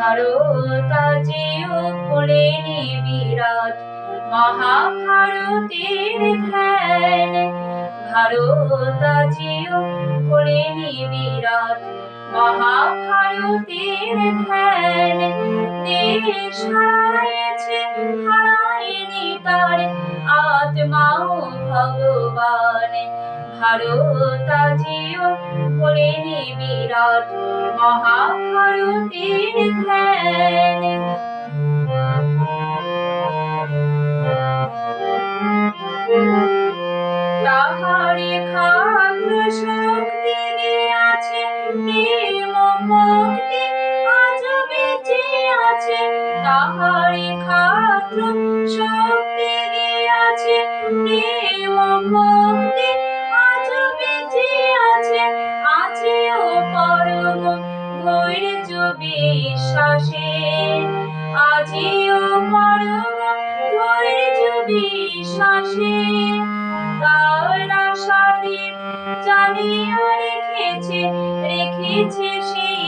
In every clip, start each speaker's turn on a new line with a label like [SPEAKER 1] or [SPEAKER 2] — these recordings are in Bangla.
[SPEAKER 1] ভারত আজিও ভোলেনি বিরাট মহাভারতের ধ্যান। ভারত আজিও ভোলেনি বিরাট মহাভারতের ধ্যান। দেশ হারাইছে, হারায়নি তার আত্মাও ভগবান। ভারত আজিও ভোলেনি বিরাট মহাভারতের ধ্যান। তাহারে খাদ্য শক্তি আছে প্রেম ভক্তি আজ বেঁচে আছে। তাহারে খাদ্য শক্তি প্রেম বিশ্বাসে আজিও পরম ধৈর্য বিশ্বাসে তার আশাদের জানিয়ে রেখেছে রেখেছে সেই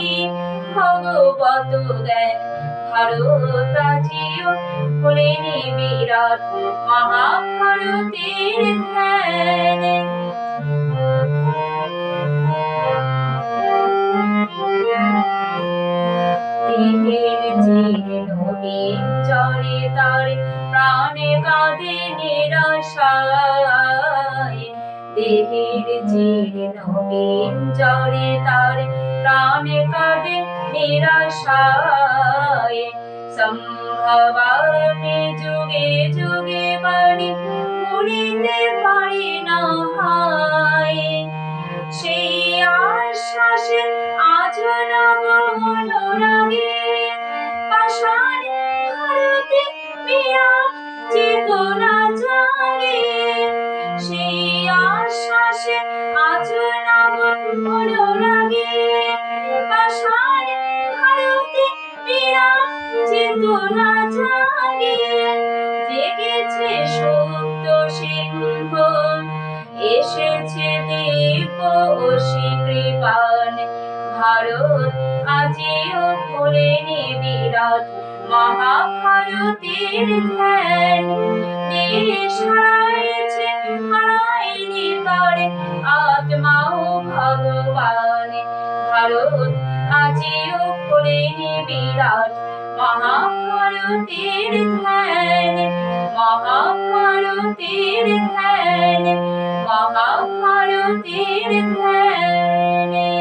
[SPEAKER 1] ভগবত জ্ঞান। ভারত আজিও ভোলেনি বিরাট মহাভারতের ধ্যান। দেহের জীর্ণবে চরে তার প্রাণে কাঁদে নিরাশায়। দেহের জীর্ণবে চরে তার প্রাণে কাঁদে নিরাশায়। সম্ভবামে যুগে যুগে বাড়ি ভুলিতে পারি না হায়। সেই আশ্বাসে অনুরাগে পাষাণ ভারতে বিরাট চেতনা জাগে সেই আশ্বাসে আজ নব অনুরাগে পাষাণ ভারতে বিরাট চেতনা জাগে জেগেছে সুপ্ত সিংহ এসেছে দিব্য কৃপান ভারত আজিও ভোলেনি বিরাট মহাভারতের ধ্যান। দেশ হারাইছে হারায়নি তার আত্মাও ভগবান। ভারত আজিও ভোলেনি বিরাট মহাভারতের ধ্যান। মহাভারতের ধ্যান। মহাভারতের ধ্যান।